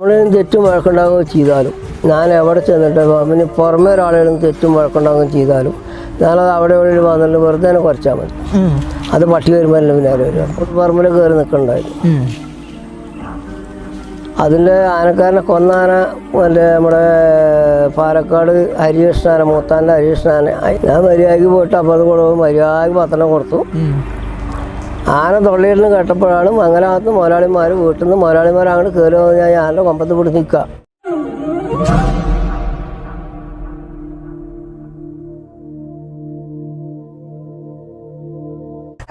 നമ്മളും തെറ്റും വഴക്കുണ്ടാകുകയും ചെയ്താലും ഞാൻ എവിടെ ചെന്നിട്ട് പിന്നെ പുറമേ ഒരാളുകളും തെറ്റും വഴക്കുണ്ടാകുകയും ചെയ്താലും ഞാനത് അവിടെ എവിടെ വന്നിട്ട് വെറുതെ തന്നെ കുറച്ചാൽ മതി. അത് പട്ടി വരുമ്പോൾ എല്ലാം പിന്നെ വരിക പറമ്പിൽ കയറി നിൽക്കണ്ടായിരുന്നു അതിന്റെ ആനക്കാരനെ കൊന്നാന മറ്റേ നമ്മുടെ പാലക്കാട് ഹരികൃഷ്ണാന മൂത്താന്റെ ഹരികൃഷ്ണാനെ ഞാൻ മര്യാദയ്ക്ക് പോയിട്ട് അപ്പോൾ അത് കൊടുക്കും മര്യാദയ്ക്ക് പത്രം കൊടുത്തു. ആന തൊള്ളയിരുന്ന് കേട്ടപ്പോഴാണ് മംഗലാകത്ത് മുതലാളിമാർ വീട്ടിൽ നിന്ന് മുതലാളിമാർ അങ്ങോട്ട് കയറി വന്നു ഞാൻ ആനയുടെ കൊമ്പത്ത് പിടിച്ച് നിൽക്കുക.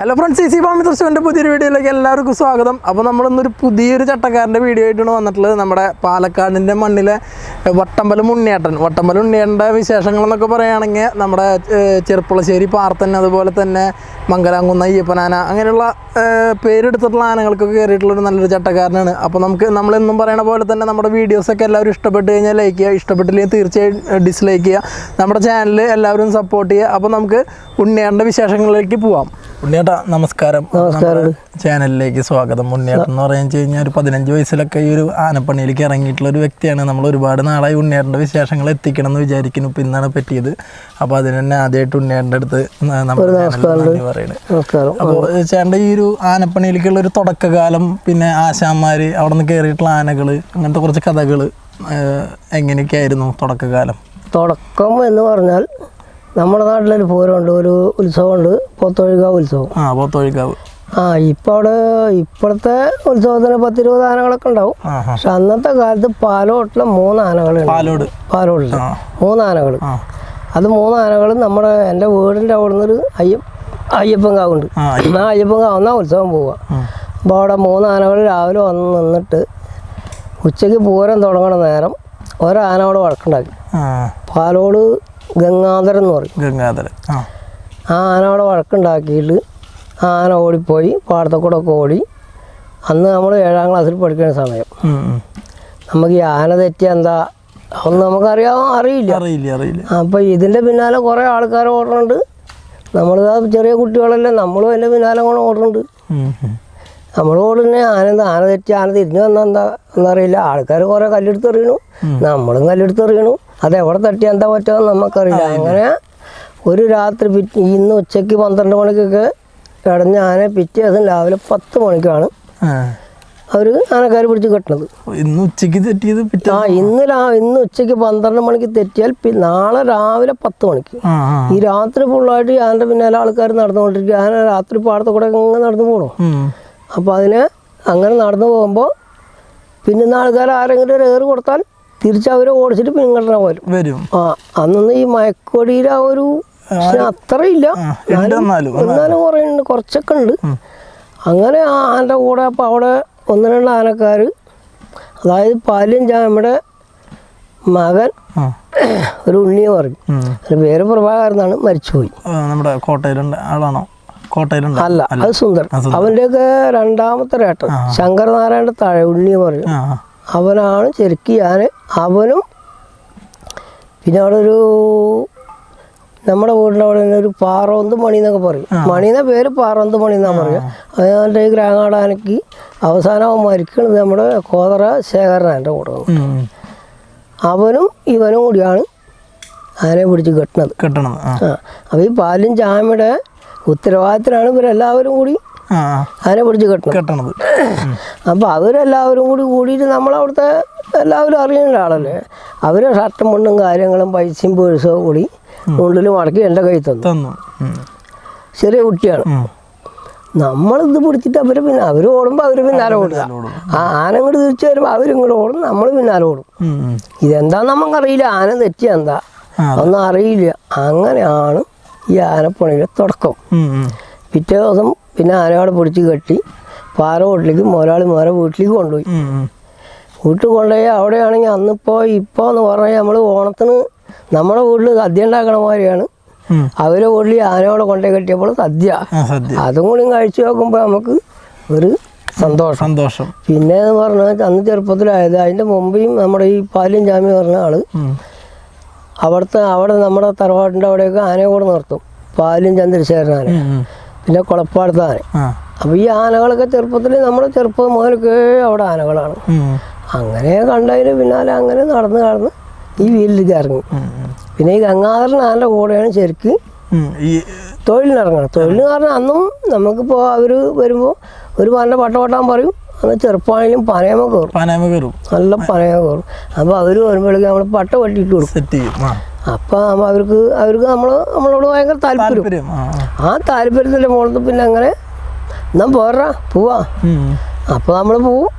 ഹലോ ഫ്രണ്ട്സ് ഈ സി ഫാമി ദർശകന്റെ പുതിയൊരു വീഡിയോയിലേക്ക് എല്ലാവർക്കും സ്വാഗതം. അപ്പോൾ നമ്മളിന്നൊരു പുതിയൊരു ചട്ടക്കാരന്റെ വീഡിയോ ആയിട്ടാണ് വന്നിട്ടുള്ളത്. നമ്മുടെ പാലക്കാടിന്റെ മണ്ണിലെ വട്ടമ്പലം ഉണ്ണിയേട്ടൻ. വട്ടമ്പലം ഉണ്ണിയേട്ടന്റെ വിശേഷങ്ങളെന്നൊക്കെ പറയുകയാണെങ്കിൽ നമ്മുടെ ചെറുപ്പുളശ്ശേരി പാർത്തൻ അതുപോലെ തന്നെ മംഗലാംകുന്ന അയ്യപ്പനാന അങ്ങനെയുള്ള പേരെടുത്തിട്ടുള്ള ആനകൾക്കൊക്കെ കയറിയിട്ടുള്ളൊരു നല്ലൊരു ചട്ടക്കാരനാണ്. അപ്പോൾ നമുക്ക് നമ്മളെന്നും പറയണ പോലെ തന്നെ നമ്മുടെ വീഡിയോസൊക്കെ എല്ലാവരും ഇഷ്ടപ്പെട്ട് കഴിഞ്ഞാൽ ലൈക്ക് ചെയ്യുക. ഇഷ്ടപ്പെട്ടില്ലെങ്കിൽ തീർച്ചയായും ഡിസ്ലൈക്ക് ചെയ്യുക. നമ്മുടെ ചാനൽ എല്ലാവരും സപ്പോർട്ട് ചെയ്യുക. അപ്പോൾ നമുക്ക് ഉണ്ണിയേട്ടന്റെ വിശേഷങ്ങളിലേക്ക് പോവാം. ഉണ്ണിയേട്ടാ നമസ്കാരം. നമസ്കാരം. ചാനലിലേക്ക് സ്വാഗതം. ഉണ്ണിയേട്ടൻ എന്ന് പറഞ്ഞു കഴിഞ്ഞാൽ ഒരു പതിനഞ്ച് വയസ്സിലൊക്കെ ഈ ഒരു ആനപ്പണിയിലേക്ക് ഇറങ്ങിയിട്ടുള്ള ഒരു വ്യക്തിയാണ്. നമ്മൾ ഒരുപാട് നാളായി ഉണ്ണിയേട്ടന്റെ വിശേഷങ്ങൾ എത്തിക്കണം എന്ന് വിചാരിക്കുന്നു. ഇപ്പം ഇന്നാണ് പറ്റിയത്. അപ്പോൾ അതിന് തന്നെ ആദ്യമായിട്ട് ഉണ്ണിയേട്ടന്റെ അടുത്ത് നമ്മൾ നമ്മുടെ ചാനലിൽ നന്ദി പറയുന്നത് അപ്പോൾ ചേട്ടന്റെ ഈ ഒരു ആനപ്പണിയിലേക്കുള്ള ഒരു തുടക്കകാലം പിന്നെ ആശാന്മാർ അവിടെ നിന്ന് കയറിയിട്ടുള്ള ആനകൾ അങ്ങനത്തെ കുറച്ച് കഥകൾ എങ്ങനെയൊക്കെയായിരുന്നു തുടക്കകാലം? തുടക്കം എന്ന് പറഞ്ഞാൽ നമ്മുടെ നാട്ടിലൊരു പൂരമുണ്ട് ഒരു ഉത്സവമുണ്ട് പോത്തൊഴുകാവ് ഉത്സവം. ആ പോത്തൊഴുകാവ്. ആ ഇപ്പോൾ അവിടെ ഇപ്പോഴത്തെ ഉത്സവത്തിന് പത്തിരുപത് ആനകളൊക്കെ ഉണ്ടാവും. പക്ഷെ അന്നത്തെ കാലത്ത് പാലോട്ടിലെ മൂന്ന് ആനകളുണ്ട്. പാലോട്. പാലോട്ടിൽ മൂന്ന് ആനകൾ. അത് മൂന്ന് ആനകൾ നമ്മുടെ എന്റെ വീടിന്റെ അവിടെ നിന്നൊരു അയ്യ അയ്യപ്പൻകാവുണ്ട്. ആ അയ്യപ്പൻ കാവുന്ന ഉത്സവം പോവുക. അപ്പോൾ അവിടെ മൂന്ന് ആനകൾ രാവിലെ വന്ന് നിന്നിട്ട് ഉച്ചയ്ക്ക് പൂരം തുടങ്ങണ നേരം ഒരാന അവിടെ വഴക്കുണ്ടാക്കി. പാലോട് ഗംഗാധരൻ എന്ന് പറയും. ഗംഗാധരൻ. ആ. ആന അവിടെ വഴക്കുണ്ടാക്കിയിട്ട് ആ ആന ഓടിപ്പോയി പാടത്തെ കൂടെ ഒക്കെ ഓടി. അന്ന് നമ്മൾ ഏഴാം ക്ലാസ്സിൽ പഠിക്കുന്ന സമയം. നമുക്ക് ഈ ആന തെറ്റിയ എന്താ? അതൊന്നും നമുക്കറിയാമോ അറിയില്ല. അറിയില്ല അറിയില്ല. അപ്പോൾ ഇതിന്റെ പിന്നാലെ കുറേ ആൾക്കാർ ഓടുന്നുണ്ട്. നമ്മൾ ചെറിയ കുട്ടികളല്ലേ നമ്മളും അതിന്റെ പിന്നാലെ കൂടെ ഓടുന്നുണ്ട്. നമ്മൾ ഓടുന്നേ ആന എന്താ? ആന തെറ്റി ആന തിരിഞ്ഞു വന്നാൽ എന്താ? എന്നറിയില്ല. ആൾക്കാർ കുറേ കല്ലെടുത്തെറിയണു നമ്മളും കല്ലെടുത്ത് എറിയണു അത് എവിടെ തട്ടി എന്താ പറ്റുമോ നമുക്കറിയില്ല. അങ്ങനെ ഒരു രാത്രി പിറ്റ് ഇന്ന് ഉച്ചയ്ക്ക് പന്ത്രണ്ട് മണിക്കൊക്കെ കിടഞ്ഞ ആന പിറ്റേ ദിവസം രാവിലെ പത്ത് മണിക്കാണ് ആ. അവർ ആനക്കാർ പിടിച്ച് കെട്ടണത്. ഇന്ന് ഉച്ചയ്ക്ക് തെറ്റിയത് ആ ഇന്ന് ഇന്ന് ഉച്ചയ്ക്ക് പന്ത്രണ്ട് മണിക്ക് തെറ്റിയാൽ പിന്നെ നാളെ രാവിലെ പത്ത് മണിക്ക്. ഈ രാത്രി ഫുള്ളായിട്ട് ഈ ആനന്റെ പിന്നാലെ ആൾക്കാർ നടന്നുകൊണ്ടിരിക്കുക. ആന രാത്രി പാടത്ത് കൂടെ ഇങ്ങനെ നടന്നു പോകണം അപ്പൊ അപ്പോൾ അതിന് അങ്ങനെ നടന്നു പോകുമ്പോൾ പിന്നെ ആൾക്കാർ ആരെങ്കിലും ഒരു ഏറ് കൊടുത്താൽ തിരിച്ച് അവരെ ഓടിച്ചിട്ട് പിന്നെ പോലും വരും. ആ അന്നൊന്നും ഈ മയക്കൊടിയുടെ ആ ഒരു അത്രയില്ല. എന്നാലും കുറേ ഉണ്ട് കുറച്ചൊക്കെ ഉണ്ട്. അങ്ങനെ ആ ആന്റെ കൂടെ അപ്പോൾ അവിടെ ഒന്ന് രണ്ട് ആനക്കാർ അതായത് പാലും ചാമ്മയുടെ മകൻ ഒരു ഉണ്ണിയെ പറഞ്ഞു. അതിന്റെ പേര് പ്രഭാകരൻ എന്നാണ് മരിച്ചുപോയി നമ്മുടെ കോട്ടയിലുണ്ട് ആളാണോ? കോട്ടയിലുണ്ട്. അല്ല അത് സുന്ദർ അവന്റെയൊക്കെ രണ്ടാമത്തെ രേട്ടൻ ശങ്കരനാരായണന്റെ താഴെ ഉണ്ണി പറയും. അവനാണ് ശരിക്കും ഞാൻ അവനും പിന്നെ അവിടെ ഒരു നമ്മുടെ വീടിന്റെ അവിടെ തന്നെ ഒരു പാറവന്ത് മണി എന്നൊക്കെ പറയും. മണീന്ന പേര് പാറവന്ത് മണി എന്നാ പറയുക അതിന്റെ ഈ ഗ്രാങ്ങാടാനക്ക് അവസാനം അവൻ മരിക്കണത് നമ്മുടെ കോതറ ശേഖരനാന്റെ കൂടെ അവനും ഇവനും കൂടിയാണ് ആനയെ പിടിച്ച് കെട്ടണത്. കെട്ടണം ആ. അപ്പോൾ ഈ പാലും ചാമയുടെ ഉത്തരവാദിത്തത്തിലാണ് ഇവരെല്ലാവരും കൂടി ആനയെ പിടിച്ച് കെട്ടണം. കെട്ടണത്. അപ്പോൾ അവരെല്ലാവരും കൂടി കൂടിയിട്ട് നമ്മളവിടുത്തെ എല്ലാവരും അറിയുന്ന ആളല്ലേ അവർ ഷർട്ടും മുണ്ടും കാര്യങ്ങളും പൈസയും പേഴ്സും കൂടി ഉള്ളിൽ മടക്കി എന്റെ കയ്യിൽ തന്നു. ചെറിയ കുട്ടിയാണ്. നമ്മളിത് പിടിച്ചിട്ട് അവർ പിന്നെ അവർ ഓടുമ്പോൾ അവർ പിന്നാലെ ഓടുക. ഓടും. ആ ആന ഇങ്ങോട്ട് തിരിച്ചു വരുമ്പോൾ അവരിങ്ങോട്ട് ഓടും നമ്മൾ പിന്നാലെ ഓടും. ഇതെന്താന്ന് നമുക്കറിയില്ല ആന തെറ്റിയ എന്താ? ഒന്നും അറിയില്ല. അങ്ങനെയാണ് ഈ ആനപ്പണിയുടെ തുടക്കം. പിറ്റേ ദിവസം പിന്നെ ആനയോടെ പിടിച്ച് കെട്ടി പാറ വീട്ടിലേക്ക് മുതലാളി മോരെ വീട്ടിലേക്ക് കൊണ്ടുപോയി. വീട്ടിൽ കൊണ്ടുപോയി അവിടെയാണെങ്കിൽ അന്നിപ്പോൾ ഇപ്പോൾ എന്ന് പറഞ്ഞാൽ നമ്മൾ ഓണത്തിന് നമ്മുടെ വീട്ടിൽ സദ്യ ഉണ്ടാക്കണ മാതിരിയാണ്. അവരെ വീട്ടിൽ ആനയോടെ കൊണ്ടുപോയി കെട്ടിയപ്പോൾ സദ്യ അതും കൂടി കഴിച്ചു നോക്കുമ്പോൾ നമുക്ക് ഒരു സന്തോഷം സന്തോഷം പിന്നെ എന്ന് പറഞ്ഞാൽ അന്ന് ചെറുപ്പത്തിലായത് അതിന്റെ മുമ്പേയും നമ്മുടെ ഈ പാലും ജാമ്യം പറഞ്ഞ ആൾ. അവിടുത്തെ അവിടെ നമ്മുടെ തറവാട്ടിന്റെ അവിടെയൊക്കെ ആനയെ കൂടെ നിർത്തും പാലും ചന്ദ്രശേഖരൻ ആന ഉം, ഉം. പിന്നെ കുളപ്പാടത്തെ ആന അപ്പോൾ ഈ ആനകളൊക്കെ ചെറുപ്പത്തിൽ നമ്മുടെ ചെറുപ്പം മുതലൊക്കെ അവിടെ ആനകളാണ്. അങ്ങനെ കണ്ടതിന് പിന്നാലെ അങ്ങനെ നടന്ന് നടന്ന് ഈ വീട്ടിലേക്ക് ഇറങ്ങി. പിന്നെ ഈ ഗംഗാധരൻ ആനയുടെ കൂടെയാണ് ശരിക്ക്. ഈ തൊഴിലിനിറങ്ങണം. തൊഴിലിന് കാരണം അന്നും നമുക്കിപ്പോൾ അവർ വരുമ്പോൾ ഒരു പന പട്ട പട്ടാൻ പറയും. അന്ന് ചെറുപ്പമാണെങ്കിലും പനയമ കയറും. നല്ല പനയമ കയറും. അപ്പോൾ അവർ വരുമ്പോഴേക്കും നമ്മൾ പട്ട വെട്ടിയിട്ട് കൊടുക്കും. സെറ്റ് ചെയ്യും. ആ അപ്പോൾ അവർക്ക് അവർക്ക് നമ്മൾ നമ്മളോട് ഭയങ്കര താല്പര്യം. ആ താല്പര്യത്തിന്റെ മുകളിൽ പിന്നെ അങ്ങനെ എന്നാ പോരാ പോവാ. അപ്പൊ അപ്പോൾ നമ്മൾ പോവും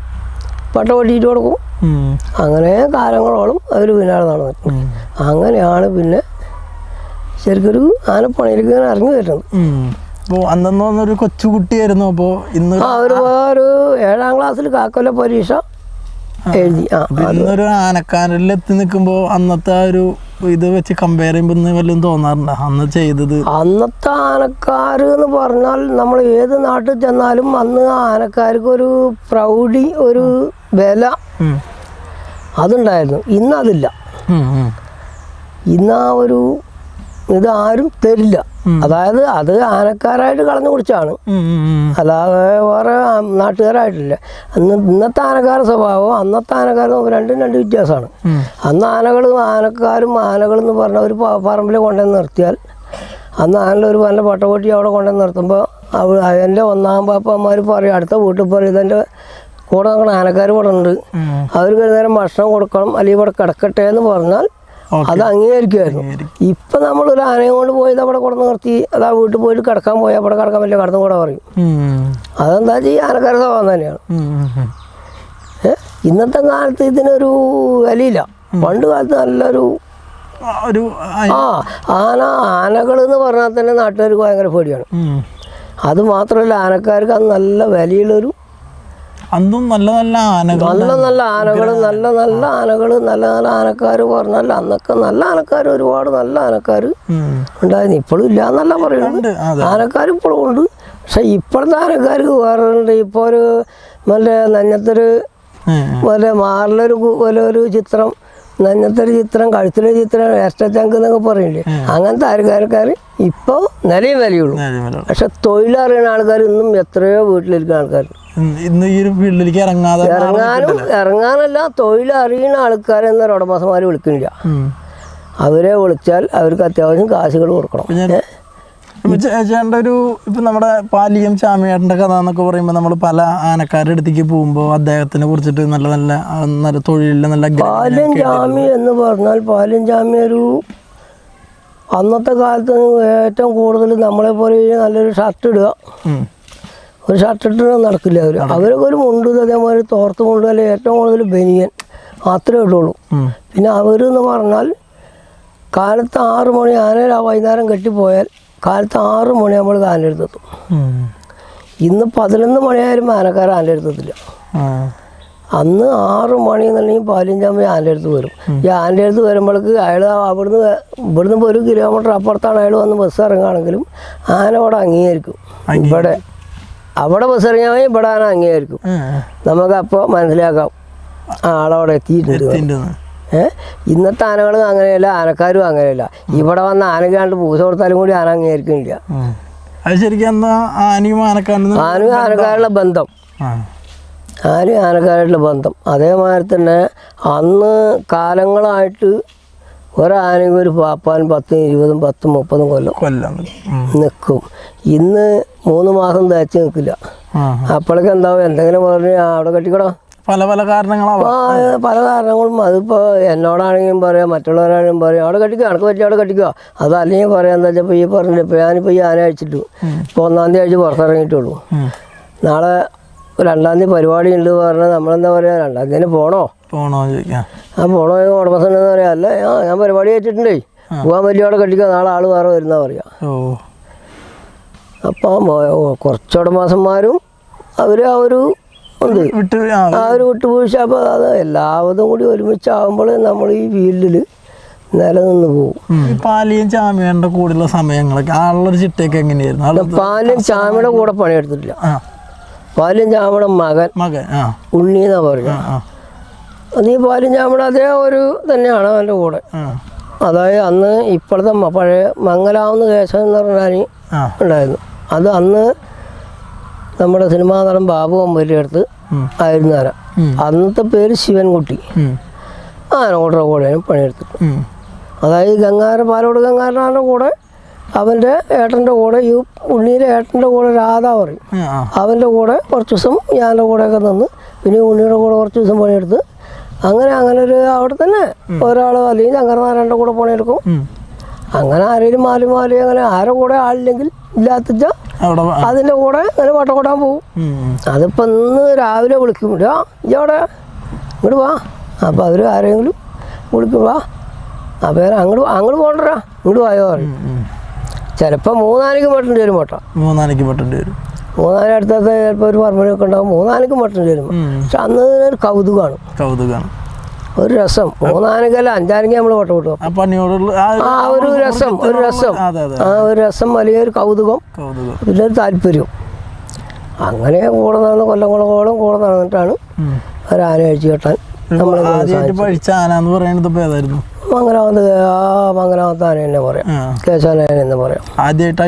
പട്ട ഓടിയിട്ട് കൊടുക്കും. അങ്ങനെ കാലങ്ങളോളം അവർ പിന്നാലെ നടന്നു. അങ്ങനെയാണ് പിന്നെ ശരിക്കൊരു ആനപ്പണയിലേക്ക് ഇങ്ങനെ ഇറങ്ങി വരുന്നത്. ഉം. അപ്പോ കൊച്ചു പറഞ്ഞൊരു കൊച്ചുകുട്ടിയായിരുന്നു അപ്പോൾ ഇന്ന് ആ ഒരു ഏഴാം ക്ലാസ്സിൽ കാക്കൊല്ല പരീക്ഷ. എഴുതി. ഇന്നൊരു ആനക്കാരിൽ എത്തി നിൽക്കുമ്പോ അന്നത്തെ ആ ഒരു ഇത് വെച്ച് കമ്പയർ ചെയ്യുമ്പോൾ വല്ലതും തോന്നാറുണ്ട്. അന്ന് ചെയ്തത്. അന്നത്തെ ആനക്കാർ എന്ന് പറഞ്ഞാൽ നമ്മൾ ഏത് നാട്ടിൽ ചെന്നാലും അന്ന് ആനക്കാർക്ക് ഒരു പ്രൗഢി ഒരു വില. അതുണ്ടായിരുന്നു. ഇന്നതില്ല. ഇന്ന് ആ ഒരു ഇത് ആരും തരില്ല അതായത് അത് ആനക്കാരായിട്ട് കളഞ്ഞു കുടിച്ചാണ്. അല്ലാതെ വേറെ നാട്ടുകാരായിട്ടില്ല അന്ന് ഇന്നത്തെ ആനക്കാരുടെ സ്വഭാവം അന്നത്തെ ആനക്കാരും രണ്ടും രണ്ട് വ്യത്യാസമാണ്. അന്ന് ആനകൾ ആനക്കാരും ആനകളെന്ന് പറഞ്ഞ ഒരു പറമ്പിൽ കൊണ്ടുവന്ന് നിർത്തിയാൽ അന്ന് ആനയിൽ ഒരു നല്ല പട്ടപൊട്ടി അവിടെ കൊണ്ടുവന്ന് നിർത്തുമ്പോൾ അവ അതിന്റെ ഒന്നാം പാപ്പന്മാർ പറയും അടുത്ത വീട്ടിൽ പറയും ഇതെന്റെ കൂടെ നിൽക്കുന്ന ആനക്കാർ ഇവിടെ ഉണ്ട് അവർക്ക് ഒരു നേരം ഭക്ഷണം കൊടുക്കണം അല്ലെങ്കിൽ ഇവിടെ കിടക്കട്ടെ എന്ന് പറഞ്ഞാൽ. അത് അംഗീകരിക്കുമായിരുന്നു നമ്മൾ ഒരു ആനയും കൊണ്ട് പോയത് അവിടെ കൊണ്ടു നിർത്തി അത് ആ വീട്ടിൽ പോയിട്ട് കിടക്കാൻ പോയി അവിടെ കിടക്കാൻ പറ്റില്ല കടന്നു കൂടെ പറയും. അതെന്താ വെച്ചാൽ ഈ ആനക്കാരുടെ സ്വഭാവം തന്നെയാണ്? ഇന്നത്തെ കാലത്ത് ഇതിനൊരു വിലയില്ല. പണ്ട് കാലത്ത് നല്ലൊരു ആ, ഒരു ആ, ആന ആനകൾ എന്ന് പറഞ്ഞാൽ തന്നെ നാട്ടുകാർക്ക് ഭയങ്കര പേടിയാണ്. അത് മാത്രമല്ല ആനക്കാർക്ക് അത് നല്ല വിലയുള്ളൊരു അന്നും നല്ല നല്ല ആനകൾ നല്ല നല്ല ആനകൾ നല്ല നല്ല ആനകൾ നല്ല നല്ല ആനക്കാർ പറഞ്ഞാൽ അന്നൊക്കെ നല്ല ആനക്കാർ ഒരുപാട് നല്ല ആനക്കാർ. ഉണ്ടായിരുന്നു. ഇപ്പോഴും ഇല്ല എന്നല്ല പറയുന്നുണ്ട് ആനക്കാർ ഇപ്പോഴും ഉണ്ട്. പക്ഷെ ഇപ്പോഴത്തെ ആനക്കാർക്ക് വേറെ ഇപ്പോൾ ഒരു മറ്റേ നഞ്ഞത്തൊരു മറ്റേ മാറിലൊരു ഒരു ചിത്രം നഞ്ഞത്തൊരു ചിത്രം കഴുത്തിലെ ചിത്രം എസ്റ്റച്ചങ്ക് എന്നൊക്കെ പറയില്ലേ? അങ്ങനത്തെ ആൾക്കാർക്കാർ ഇപ്പോൾ നിലയും വിലയുള്ളൂ. പക്ഷെ തൊഴിലറിയുന്ന ആൾക്കാർ ഇന്നും എത്രയോ വീട്ടിലിരിക്കുന്ന ആൾക്കാർ ഇന്ന് ഈ ഒരു ഫീൽഡിലേക്ക് ഇറങ്ങാതെ ഇറങ്ങാനും ഇറങ്ങാനല്ല തൊഴിലറിയുന്ന ആൾക്കാരെന്ന ഉടമസ്ഥന്മാർ വിളിക്കുന്നില്ല. അവരെ വിളിച്ചാൽ അവർക്ക് അത്യാവശ്യം കാശുകൾ കൊടുക്കണം. ചേട്ടന്റെ ഒരു ഇപ്പൊ നമ്മുടെ പാലിയം ചാമിയേട്ടന്റെ കഥ എന്നൊക്കെ പറയുമ്പോൾ നമ്മൾ പല ആനക്കാരുടെ അടുത്തേക്ക് പോകുമ്പോൾ അദ്ദേഹത്തിനെ കുറിച്ചിട്ട് നല്ല നല്ല നല്ല തൊഴിലില്ല നല്ല പാലിയം ചാമി എന്ന് പറഞ്ഞാൽ പാലിയം ചാമി ഒരു അന്നത്തെ കാലത്ത് ഏറ്റവും കൂടുതൽ നമ്മളെ പോലെ നല്ലൊരു ഷർട്ട് ഇടുക. ഒരു ഷർട്ട് ഇട്ടിട്ട് നടക്കില്ല അവർ അവരൊക്കെ ഒരു മുണ്ട് അതേമാതിരി തോർത്ത് മുണ്ട് അല്ലെങ്കിൽ ഏറ്റവും കൂടുതൽ ബനിയൻ. മാത്രമേ ഇടുള്ളൂ. പിന്നെ അവരെന്ന് പറഞ്ഞാൽ കാലത്ത് ആറ് മണി ആന ആ വൈകുന്നേരം കെട്ടിപ്പോയാൽ കാലത്ത് ആറ് മണി നമ്മൾ ഉം. ഇന്ന് പതിനൊന്ന് മണിയായാലും ആനക്കാർ ആനയുടെ അടുത്തെത്തില്ല ആ. അന്ന് ആറ് മണി എന്നുണ്ടെങ്കിൽ പതിനഞ്ചാകുമ്പോൾ ആന്റെ അടുത്ത് വരും. ഈ ആന്റെ അടുത്ത് വരുമ്പോഴേക്ക് അയാൾ അവിടുന്ന് ഇവിടുന്ന് ഇപ്പോൾ ഒരു കിലോമീറ്റർ അപ്പുറത്താണ് അയാൾ വന്ന് ബസ് ഇറങ്ങുകയാണെങ്കിലും ആന അവിടെ അംഗീകരിക്കും ഇവിടെ അവിടെ ബസ് ഇറങ്ങിയാൽ ഇവിടെ ആന അംഗീകരിക്കും നമുക്കപ്പോൾ മനസ്സിലാക്കാം. ആളവിടെ എത്തിയിട്ടുണ്ട്. ഇന്നത്തെ ആനകൾ അങ്ങനെയല്ല ആനക്കാരും അങ്ങനെയല്ല. ഇവിടെ വന്ന ആനക്കാണ്ട് പൂസ കൊടുത്താലും കൂടി ആന അംഗീകരിക്കുന്നില്ല. ആനും അത് ശരിക്കും എന്നാ ആനയും ആനക്കാരനും ആനയും ആനക്കാരുള്ള ബന്ധം. ആ. ആനയും ആനക്കാരായിട്ടുള്ള ബന്ധം. അതേമാതിരി തന്നെ അന്ന് കാലങ്ങളായിട്ട് ഒരാനയും ഒരു പാപ്പാൻ പത്തും ഇരുപതും പത്തും മുപ്പതും കൊല്ലം. കൊല്ലം. നിൽക്കും ഇന്ന് മൂന്ന് മാസം തേച്ച് നിൽക്കില്ല അപ്പോഴൊക്കെ അപ്പോഴേക്ക് എന്താവും? എന്തെങ്കിലും പറഞ്ഞ് അവിടെ കെട്ടിക്കടോ. പല പല കാരണങ്ങളാണ് പല കാരണങ്ങളും. അതിപ്പോൾ എന്നോടാണെങ്കിലും പറയാം മറ്റുള്ളവരാണെങ്കിലും പറയാം. അവിടെ കെട്ടിക്കുക അനക്ക് പറ്റി അവിടെ കെട്ടിക്കുക അത് അല്ലെങ്കിൽ പറയാം എന്താ വെച്ചാൽ ഇപ്പോൾ ഈ പറഞ്ഞില്ല ഇപ്പോൾ ഞാനിപ്പോൾ ഈ ആന അയച്ചിട്ടു. ഇപ്പോൾ ഒന്നാം തീയതി അയച്ചു പുറത്തിറങ്ങിയിട്ടുള്ളൂ. നാളെ രണ്ടാം തീയതി പരിപാടി ഉണ്ട് പറഞ്ഞാൽ നമ്മളെന്താ പറയുക രണ്ടാം തീയതി പോണോ? പോണോ ചോദിക്കാം. ആ പോണോ ഉടമസ്ഥൻ എന്ന് പറയാം. അല്ല ആ ഞാൻ പരിപാടി വെച്ചിട്ടുണ്ടേ പോകാൻ വലിയ അവിടെ കെട്ടിക്കുക നാളെ ആൾ വേറെ വരുന്ന പറയാം. അപ്പൊ അപ്പോൾ കുറച്ച് ഉടമസ്ഥന്മാരും അവർ ആ ഒരു ഉണ്ട് വിട്ട് ആ ഒരു വിട്ടുവീഴ്ച. അപ്പോൾ അത് എല്ലാവരും കൂടി ഒരുമിച്ചാകുമ്പോൾ നമ്മൾ ഈ ഫീൽഡിൽ നിലനിന്ന് പോകും പാലിയും ചാമിയന്റെ കൂടെയുള്ള സമയങ്ങളൊക്കെ ആളുള്ളൊരു ചിട്ടയൊക്കെ എങ്ങനെയായിരുന്നു? പാലും ചാമിയുടെ കൂടെ പണിയെടുത്തിട്ടില്ല. ആ. പാലും ചാമിയുടെ മകൻ മകൻ ആ. ഉണ്ണി എന്നാ പറഞ്ഞു അത് ഈ പാലും ചാമിയുടെ അതേ ഒരു തന്നെയാണ് അവന്റെ കൂടെ. അതായത് അന്ന് ഇപ്പോഴത്തെ പഴയ മംഗലാവുന്ന കേശവൻ എന്ന് പറഞ്ഞാൽ ഉണ്ടായിരുന്നു. അത് അന്ന് നമ്മുടെ സിനിമാ നടൻ ബാബു അമ്പലിന്റെ അടുത്ത്. ആയിരുന്നു ആന. അന്നത്തെ പേര് ശിവൻകുട്ടി ഉം. കൂടെ കൂടെയാണ് പണിയെടുത്തത് ഉം. അതായത് ഗംഗാര പാലോട് ഗംഗാരനാരുടെ കൂടെ അവന്റെ ഏട്ടന്റെ കൂടെ ഈ ഉണ്ണീരെ ഏട്ടന്റെ കൂടെ രാധ പറയും. അവന്റെ കൂടെ കുറച്ച് ദിവസം ഞാന്റെ കൂടെയൊക്കെ നിന്ന് പിന്നെ ഉണ്ണിയുടെ കൂടെ കുറച്ച് ദിവസം പണിയെടുത്ത് അങ്ങനെ അങ്ങനെ ഒരു അവിടെ തന്നെ ഒരാൾ അല്ലെങ്കിൽ ശങ്കരനാരായണന്റെ കൂടെ പണിയെടുക്കും. അങ്ങനെ ആരെങ്കിലും മാലി മാലി അങ്ങനെ ആരുടെ കൂടെ ആളില്ലെങ്കിൽ വ- അതിന്റെ കൂടെ അങ്ങനെ വട്ടക്കൊട്ടാൻ പോകും പോവും. ഉം. അതിപ്പോൾ ഇന്ന് രാവിലെ വിളിക്കും. ഇടാ ഇജവിടെ ഇങ്ങോട്ട് വാ. അപ്പോൾ അവർ ആരെങ്കിലും വിളിക്കും. വാ. അപ്പോൾ അങ്ങോട്ട് അങ്ങോട്ട് പോകണ്ടരാ ഇങ്ങോട്ട് വായോ പറയും. ചിലപ്പോൾ മൂന്നാനയ്ക്ക് മട്ടേണ്ടി വരും മട്ട മൂന്നാനയ്ക്ക് മട്ടണ്ടി വരും. മൂന്നാന അടുത്തത് ചിലപ്പോൾ ഒരു പറമ്പിലൊക്കെ ഉണ്ടാകും മൂന്നാനയ്ക്ക് മട്ടേണ്ടി വരും. പക്ഷെ അന്ന് ഒരു കൗതുകമാണ് കൗതുകമാണ് ഒരു രസം. മൂന്നാനക്കല്ല അഞ്ചാനയ്ക്ക് നമ്മൾ വട്ട വിട്ടു. ആ ഒരു രസം ഒരു രസം. ആ ഒരു രസം വലിയൊരു കൗതുകം. കൗതുകം. പിന്നെ ഒരു താല്പര്യം. അങ്ങനെ കൂടെ നടന്ന് കൊല്ലം കുളങ്ങളും കൂടെ നടന്നിട്ടാണ്. ഒരു ആന അഴിച്ചു കെട്ടാൻ നമ്മൾ മംഗലാമത്ത് ആ മംഗലാമത്ത് ആന തന്നെ പറയാം. ആന എന്ന് പറയാം. ആദ്യമായിട്ട്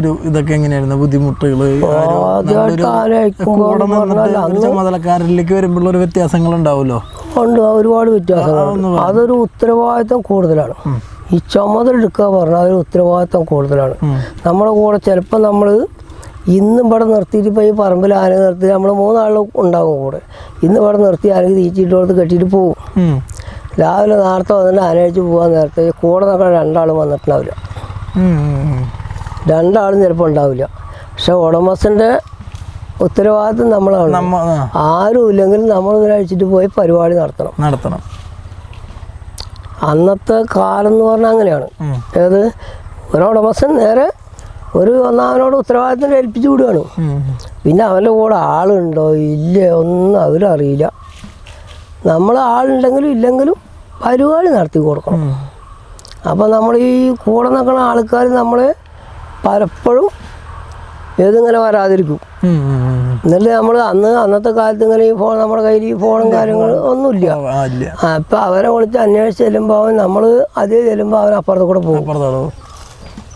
ഒരു ഇതൊക്കെ എങ്ങനെയായിരുന്നു? ബുദ്ധിമുട്ടുകൾ ആദ്യമായിട്ട് ആന അഴിക്കുമ്പോൾ ചുമതലക്കാരിലേക്ക് വരുമ്പോഴുള്ള വ്യത്യാസങ്ങൾ ഉണ്ടാവുമല്ലോ ഉണ്ട് ഒരുപാട് വ്യത്യാസങ്ങളുണ്ട് അതൊരു ഉത്തരവാദിത്തം കൂടുതലാണ്. ഈ ചുമതല എടുക്കുക പറഞ്ഞാൽ അതൊരു ഉത്തരവാദിത്തം കൂടുതലാണ്. നമ്മുടെ കൂടെ ചിലപ്പോൾ നമ്മൾ ഇന്ന് ഇവിടെ നിർത്തിയിട്ട് ഇപ്പോൾ ഈ പറമ്പിൽ ആന നിർത്തി നമ്മൾ മൂന്നാൾ ഉണ്ടാകും കൂടെ. ഇന്ന് ഇവിടെ നിർത്തി ആനക്ക് തീറ്റിയിട്ട് കൊടുത്ത് കെട്ടിയിട്ട് പോകും രാവിലെ നേരത്തെ വന്നിട്ട് ആന അഴിച്ച് പോകാൻ നേരത്തെ കൂടെ നിൽക്കുന്ന രണ്ടാളും വന്നിട്ടുണ്ടാവില്ല. രണ്ടാളും ചിലപ്പോൾ ഉണ്ടാവില്ല. പക്ഷെ ഉടമസ്ഥന്റെ ഉത്തരവാദിത്വം നമ്മളാണ്. ആരും ഇല്ലെങ്കിൽ നമ്മൾ അഴിച്ചിട്ട് പോയി പരിപാടി നടത്തണം. നടത്തണം. അന്നത്തെ കാലം എന്ന് പറഞ്ഞാൽ അങ്ങനെയാണ്. അതായത് ഏത്? നേരെ ഒരു ഒന്നാമനോട് ഉത്തരവാദിത്തം ഏൽപ്പിച്ചു വിടുകയാണ്. പിന്നെ അവന്റെ കൂടെ ആളുണ്ടോ? ഇല്ലേ? ഒന്നും അവരറിയില്ല നമ്മൾ ആളുണ്ടെങ്കിലും ഇല്ലെങ്കിലും പരിപാടി നടത്തി കൊടുക്കണം. അപ്പോൾ നമ്മൾ ഈ കൂടെ നിൽക്കുന്ന ആൾക്കാർ നമ്മളെ പലപ്പോഴും ഏതിങ്ങനെ വരാതിരിക്കും. എന്നിട്ട് നമ്മൾ അന്ന് അന്നത്തെ കാലത്ത് ഇങ്ങനെ ഈ ഫോൺ നമ്മുടെ കയ്യിൽ ഈ ഫോണും കാര്യങ്ങളും ഒന്നുമില്ല. അപ്പൊ അവരെ വിളിച്ച് അന്വേഷിച്ച് ചെല്ലുമ്പോൾ അവൻ നമ്മൾ അതേ ചെല്ലുമ്പോൾ അവൻ അപ്പുറത്ത് കൂടെ പോകും.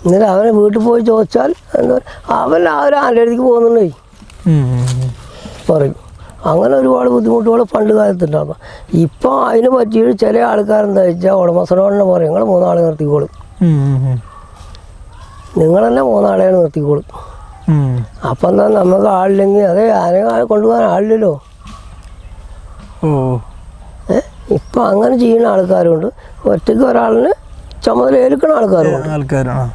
എന്നിട്ട് അവനെ വീട്ടിൽ പോയി ചോദിച്ചാൽ എന്താ അവൻ ആന്റെ അടുത്തേക്ക് പോകുന്നുണ്ടേ. പറയും. അങ്ങനെ ഒരുപാട് ബുദ്ധിമുട്ടുകൾ പണ്ട് കാലത്തുണ്ടാകും ഇപ്പോൾ അതിന് പറ്റിയിട്ട് ചില ആൾക്കാരെന്താ വെച്ചാൽ ഉടമസ്ഥനോടിനെ പറയും നിങ്ങൾ മൂന്നാളെ നിർത്തിക്കോളും. നിങ്ങൾ തന്നെ മൂന്നാളെയാണ് നിർത്തിക്കോളും. അപ്പം എന്താ നമുക്ക് ആളില്ലെങ്കിൽ അതെ ആനെ കൊണ്ടുപോകാൻ ആളില്ലല്ലോ. ഓ. ഏ? ഇപ്പം അങ്ങനെ ചെയ്യുന്ന ആൾക്കാരുണ്ട്. ഒറ്റയ്ക്ക് ഒരാളിന് ചുമതല ഏൽക്കുന്ന ആൾക്കാരുണ്ട്. ആൾക്കാരാണ്.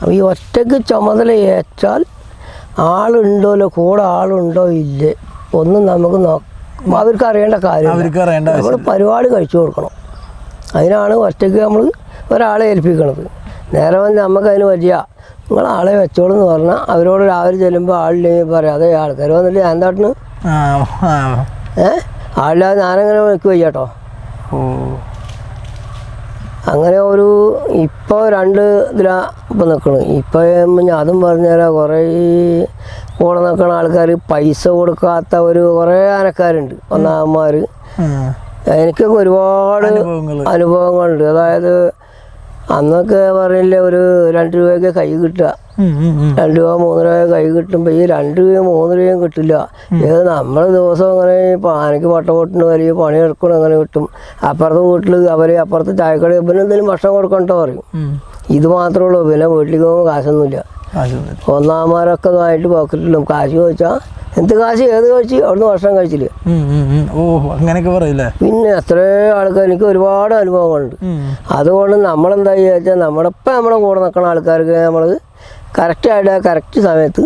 അപ്പോൾ ഈ ഒറ്റയ്ക്ക് ചുമതല ഏറ്റാൽ ആളുണ്ടോല്ലോ കൂടെ ആളുണ്ടോ ഇല്ലേ ഒന്നും നമുക്ക് അവർക്ക് അറിയേണ്ട കാര്യം അവർക്ക് അറിയേണ്ട നമ്മൾ പരിപാടി കഴിച്ചു കൊടുക്കണം. അതിനാണ് ഒറ്റയ്ക്ക് നമ്മൾ ഒരാളെ ഏൽപ്പിക്കണത്. നേരെ വന്ന് നമുക്ക് അതിന് വലിയ നിങ്ങൾ ആളെ വെച്ചോളൂ എന്ന് പറഞ്ഞാൽ അവരോട് രാവിലെ ചെല്ലുമ്പോൾ ആളില്ലെങ്കിൽ പറയാം. അതേ ആൾക്കാർ വന്നില്ല? ഞാൻ ആ. ഏ? ആളില്ലാതെ ഞാനങ്ങനെ നിൽക്കുക കേട്ടോ അങ്ങനെ ഒരു ഇപ്പോൾ രണ്ട് ഇതിലാ ഇപ്പം നിൽക്കണം ഇപ്പം ഞാൻ അതും പറഞ്ഞുതരാം കുറേ ഈ കൂടെ നിൽക്കുന്ന ആൾക്കാർ പൈസ കൊടുക്കാത്ത ഒരു കുറേ ആനക്കാരുണ്ട് ഒന്നാമന്മാർ. എനിക്കൊക്കെ ഒരുപാട് അനുഭവങ്ങളുണ്ട്. അതായത് അന്നൊക്കെ പറയില്ലേ ഒരു രണ്ട് രൂപയൊക്കെ കൈ കിട്ടുക. രണ്ട് രൂപ മൂന്ന് രൂപ കൈ കിട്ടുമ്പോൾ ഈ രണ്ട് രൂപയും മൂന്ന് രൂപയും കിട്ടില്ല. ഏത് നമ്മൾ ദിവസം അങ്ങനെ പാനക്ക് ആനയ്ക്ക് പട്ടപൊട്ടിന് വലിയ പണിയെടുക്കണം അങ്ങനെ കിട്ടും. അപ്പുറത്തെ വീട്ടിൽ അവർ അപ്പുറത്തെ ചായക്കട പിന്നെ എന്തെങ്കിലും ഭക്ഷണം കൊടുക്കണ്ടോ പറയും. ഇത് മാത്രമേ ഉള്ളൂ. പിന്നെ വീട്ടിലേക്ക് പോകുമ്പോൾ കാശൊന്നുമില്ല. ഒന്നാമാരൊക്കെ ആയിട്ട് പോക്കറ്റിലും കാശ് ചോദിച്ചാൽ എന്ത് കാശ് ഏത് കഴിച്ച് അവിടുന്ന് ഭക്ഷണം കഴിച്ചില്ല. ഓ അങ്ങനെയൊക്കെ പറയില്ലേ? പിന്നെ എത്രയോ ആൾക്കാർ എനിക്ക് ഒരുപാട് അനുഭവങ്ങളുണ്ട്. അതുകൊണ്ട് നമ്മളെന്താ ചോദിച്ചാൽ നമ്മുടെ നമ്മളെ നമ്മുടെ കൂടെ നിൽക്കുന്ന ആൾക്കാർക്ക് നമ്മൾ കറക്റ്റായിട്ട് കറക്റ്റ് സമയത്ത്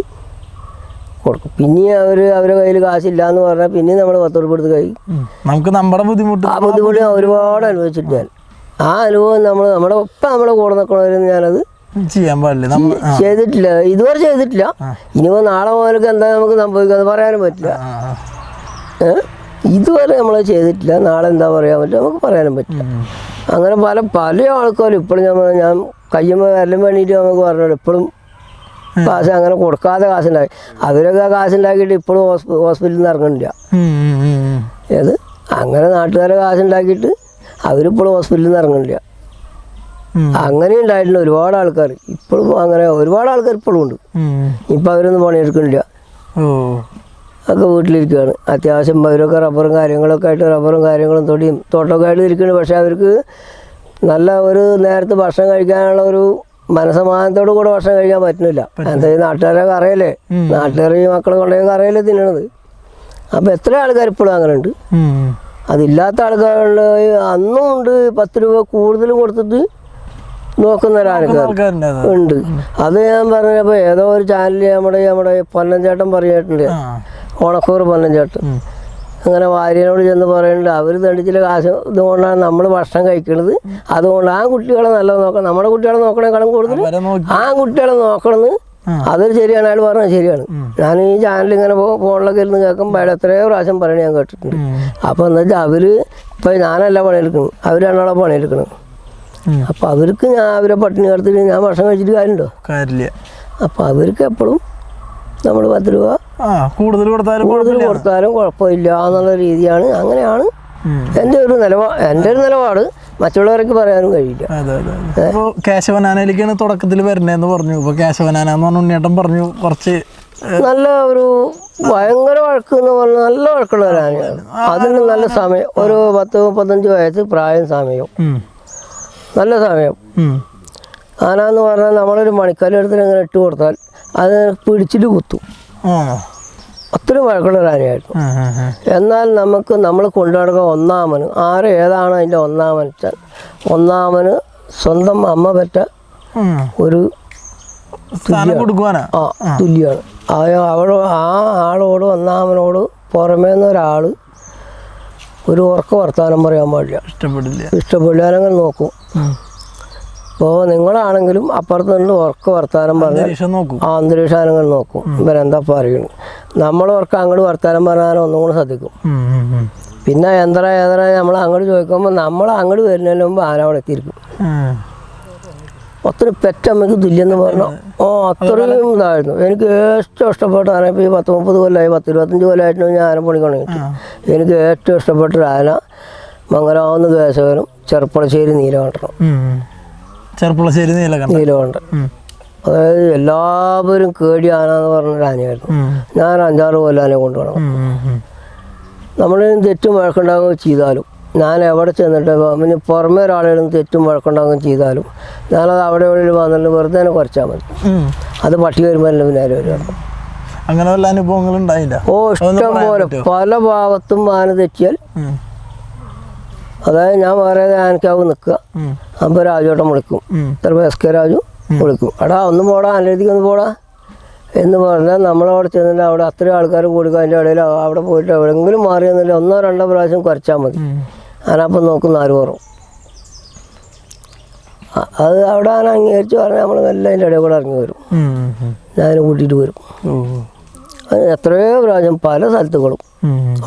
കൊടുക്കും. പിന്നെ അവർ അവരുടെ കയ്യിൽ കാശില്ല എന്ന് പറഞ്ഞാൽ പിന്നെ നമ്മൾ പത്ത് ഉറുപ്പ് എടുത്ത് കൈ ഉം. നമുക്ക് നമ്മുടെ ബുദ്ധിമുട്ട് ആ ബുദ്ധിമുട്ട് ഞാൻ ഒരുപാട് അനുഭവിച്ചിട്ട് ഞാൻ. ആ അനുഭവം നമ്മൾ നമ്മുടെ ഒപ്പം നമ്മുടെ കൂടെ നിൽക്കണവരെന്ന് ഞാനത് ചെയ്യാൻ പാടില്ല. ചെയ്തിട്ടില്ല. ഇതുവരെ ചെയ്തിട്ടില്ല. ഇനിയിപ്പോൾ നാളെ മുതലൊക്കെ എന്താ നമുക്ക് സംഭവിക്കുക പറയാനും പറ്റില്ല. ആ. ഇതുവരെ നമ്മൾ ചെയ്തിട്ടില്ല. നാളെ എന്താ പറയാൻ പറ്റും? നമുക്ക് പറയാനും പറ്റില്ല. അങ്ങനെ പല പല ആൾക്കാരും ഇപ്പോഴും ഞാൻ ഞാൻ കയ്യുമ്പോൾ വരലും വേണ്ടിയിട്ട് നമുക്ക് പറഞ്ഞു ഇപ്പോഴും കാശ് അങ്ങനെ കൊടുക്കാതെ കാശുണ്ടാക്കി അവരൊക്കെ കാശുണ്ടാക്കിയിട്ട് ഇപ്പോഴും ഹോസ്പി ഹോസ്പിറ്റലിൽ നിന്ന് ഇറങ്ങണില്ല. ഏത്? അങ്ങനെ നാട്ടുകാരെ കാശുണ്ടാക്കിയിട്ട് അവരിപ്പോഴും ഹോസ്പിറ്റലിൽ നിന്ന് ഇറങ്ങണില്ല. അങ്ങനെ ഉണ്ടായിട്ടുണ്ട് ഒരുപാട് ആൾക്കാർ. ഇപ്പോഴും അങ്ങനെ ഒരുപാട് ആൾക്കാർ ഇപ്പോഴും ഉണ്ട്. ഇപ്പം അവരൊന്നും പണിയെടുക്കണില്ല ഒക്കെ വീട്ടിലിരിക്കുകയാണ് അത്യാവശ്യം അവരൊക്കെ റബ്ബറും കാര്യങ്ങളൊക്കെ ആയിട്ട് റബ്ബറും കാര്യങ്ങളും തൊടിയും തോട്ടമൊക്കെ ആയിട്ട് ഇരിക്കുന്നുണ്ട്. പക്ഷേ അവർക്ക് നല്ല ഒരു നേരത്തെ ഭക്ഷണം കഴിക്കാനുള്ള ഒരു മനസമാധാനത്തോടു കൂടെ ഭക്ഷണം കഴിക്കാൻ പറ്റുന്നില്ല. എന്താ ഈ നാട്ടുകാരൊക്കെ അറിയല്ലേ? നാട്ടുകാർ ഈ മക്കളെ കൊണ്ടുപോയി അറിയല്ലേ തിന്നണത്? അപ്പം എത്ര ആൾക്കാർ ഇപ്പോഴും അങ്ങനെ ഉണ്ട്. അതില്ലാത്ത ആൾക്കാരുണ്ട് അന്നും ഉണ്ട്. പത്ത് രൂപ കൂടുതൽ കൊടുത്തിട്ട് നോക്കുന്ന ഒരാൾക്കാർ ഉണ്ട്. അത് ഞാൻ പറഞ്ഞപ്പോൾ ഏതോ ഒരു ചാനലിൽ നമ്മുടെ നമ്മുടെ പൊന്നൻ ചേട്ടൻ പറഞ്ഞിട്ടുണ്ട് ഓണക്കൂർ പൊന്നൻ ചേട്ടൻ അങ്ങനെ ഭാര്യനോട് ചെന്ന് പറയുന്നുണ്ട് അവർ തണ്ടിച്ചില്ല കാശ് ഇതുകൊണ്ടാണ് നമ്മൾ ഭക്ഷണം കഴിക്കുന്നത് അതുകൊണ്ട് ആ കുട്ടികളെ നല്ല നോക്കണം. നമ്മുടെ കുട്ടികളെ നോക്കണേക്കാളും കൂടുതൽ ആ കുട്ടികളെ നോക്കണമെന്ന്. അതൊരു ശരിയാണ്. അയാൾ പറഞ്ഞത് ശരിയാണ്. ഞാൻ ഈ ചാനൽ ഇങ്ങനെ ഫോണിലൊക്കെ ഇരുന്ന് കേൾക്കുമ്പോൾ അയാൾ എത്രയോ പ്രാവശ്യം പറയണ ഞാൻ കേട്ടിട്ടുണ്ട്. അപ്പോൾ എന്താ വെച്ചാൽ അവർ ഇപ്പം ഞാനല്ല പണിയെടുക്കണം അവർ രണ്ടാളെ പണിയെടുക്കണം അപ്പം അപ്പോൾ അവർക്ക് ഞാൻ അവരെ പട്ടിണി കിടത്തിട്ട് ഞാൻ ഭക്ഷണം കഴിച്ചിട്ട് കാര്യമുണ്ടോ? കാര്യമില്ല. അപ്പോൾ അവർക്ക് എപ്പോഴും നമ്മൾ പത്ത് രൂപ കൂടുതൽ കൊടുത്താലും കൂടുതൽ കുഴപ്പമില്ല. കൊടുത്താലും കുഴപ്പമില്ല എന്നുള്ള രീതിയാണ്. അങ്ങനെയാണ് എന്റെ എന്റെ ഒരു നിലപാട് എന്റെ ഒരു നിലപാട്. മറ്റുള്ളവർക്ക് പറയാനും കഴിയില്ല. അപ്പോൾ കേശവനാനയിലേക്കാണ് തുടക്കത്തിൽ വരണേന്ന് പറഞ്ഞു. ഇപ്പോൾ കേശവനാന എന്ന് പറഞ്ഞ ഉണ്ണിയേട്ടൻ പറഞ്ഞു കുറച്ച് നല്ല ഒരു ഭയങ്കര വഴക്ക് എന്ന് പറഞ്ഞാൽ നല്ല വഴക്കുള്ള ഒരു ആനയാണ്. അതിന് നല്ല സമയം ഒരു പത്ത് മുപ്പത്തഞ്ച് വയസ്സ് പ്രായം സമയം. നല്ല സമയം. ആന എന്ന് പറഞ്ഞാൽ നമ്മളൊരു മണിക്കാലെടുത്തിട്ട് ഇങ്ങനെ ഇട്ട് കൊടുത്താൽ അത് പിടിച്ചിട്ട് കുത്തും. അത്രയും വഴക്കുള്ള ആനയായിരുന്നു. എന്നാൽ നമുക്ക് നമ്മൾ കൊണ്ടുനടക്കുക ഒന്നാമന് ആര് ഏതാണ് അതിന്റെ ഒന്നാമൻ ഒന്നാമന് സ്വന്തം അമ്മ പറ്റ ഒരു തുല്യാണ് അവളോ ആ തുല്യമാണ്. അവിടെ ആ ആളോട് ഒന്നാമനോട് പുറമേ നിന്ന് ഒരാൾ ഒരു ഉറക്ക വർത്താനം പറയാൻ പാടില്ല. ഇഷ്ടപ്പെടില്ല. ഇഷ്ടപ്പെടാനങ്ങൾ നോക്കും. അപ്പോൾ നിങ്ങളാണെങ്കിലും അപ്പുറത്ത് നിന്ന് ഉറക്ക വർത്താനം പറഞ്ഞു ആ അന്തരീക്ഷാനങ്ങൾ നോക്കും. ഇവരെന്താ പറയുന്നത്? നമ്മൾ ഉറക്കം അങ്ങോട്ട് വർത്താനം പറഞ്ഞാൽ ഒന്നും കൂടെ ശ്രദ്ധിക്കും. പിന്നെ യന്ത്ര യന്ത്ര നമ്മൾ അങ്ങോട്ട് ചോദിക്കുമ്പോൾ നമ്മൾ അങ്ങോട്ട് വരുന്നതിന് മുമ്പ് ആന അവിടെ എത്തിയിരിക്കും. ഒത്തിരി പെറ്റമ്മക്ക് തുല്യെന്ന് പറഞ്ഞു ഓ അത്രയും ഇതായിരുന്നു. എനിക്ക് ഏറ്റവും ഇഷ്ടപ്പെട്ട ആന ഇപ്പോൾ ഈ പത്ത് മുപ്പത് കൊല്ലമായി പത്ത് ഇരുപത്തഞ്ച് കൊല്ലമായിട്ട് ഞാൻ ആന പണി ആ. എനിക്ക് ഏറ്റവും ഇഷ്ടപ്പെട്ട ആന മംഗലാവുന്ന കേശവനും ചെറുപ്പളശ്ശേരി നീലകണ്ഠനും. ചെറുപ്പുളശ്ശേരി നീലകണ്ഠ. അതായത് എല്ലാവരും കേടി ആന എന്ന് പറഞ്ഞൊരു ആനയായിരുന്നു. ഞാൻ അഞ്ചാറ് കൊല്ലം ആനയെ കൊണ്ടുപോകണം. നമ്മളിന് തെറ്റും വഴക്കുണ്ടാകുകയും ചെയ്താലും. ഞാൻ എവിടെ ചെന്നിട്ട് പിന്നെ പുറമേ ഒരാളെയും തെറ്റും വഴക്കുണ്ടാകുകയും ചെയ്താലും ഞാനത് അവിടെ എവിടെ വന്നിട്ട് വെറുതെ തന്നെ കുറച്ചാൽ മതി. അത് പട്ടി വരുമ്പോൾ എന്റെ പിന്നാലെ അങ്ങനെ വല്ല അനുഭവങ്ങൾ ഉണ്ടായില്ല? ഓ ഇഷ്ടം പോലെ. പല ഭാഗത്തും ആന തെറ്റിയാൽ. അതായത് ഞാൻ വേറെ ആനക്കാവ് നിൽക്കുക. അപ്പോൾ രാജോട്ടം വിളിക്കും. ചിലപ്പോൾ എസ് കെ രാജു? വിളിക്കും. എടാ ഒന്ന് പോടാ അനലേക്ക് ഒന്ന് പോടാ. എന്ന് പറഞ്ഞാൽ നമ്മളവിടെ ചെന്നിട്ട് അവിടെ അത്രയും ആൾക്കാർ കൂടുക അതിന്റെ ഇടയിൽ അവിടെ പോയിട്ട് എവിടെയെങ്കിലും മാറി എന്നില്ല ഒന്നോ രണ്ടോ പ്രാവശ്യം കുറച്ചാൽ മതി. അതിനപ്പം ആനപ്പം നോക്കുന്ന ആര് കുറവും അത് അവിടെ ആന അംഗീകരിച്ച് പറഞ്ഞാൽ നമ്മൾ മെല്ലെ അതിന്റെ ഇടയിൽ കൂടെ ഇറങ്ങി വരും. ഞാൻ കൂട്ടിയിട്ട് വരും. എത്രയോ പ്രാവശ്യം പല സ്ഥലത്തുകളും.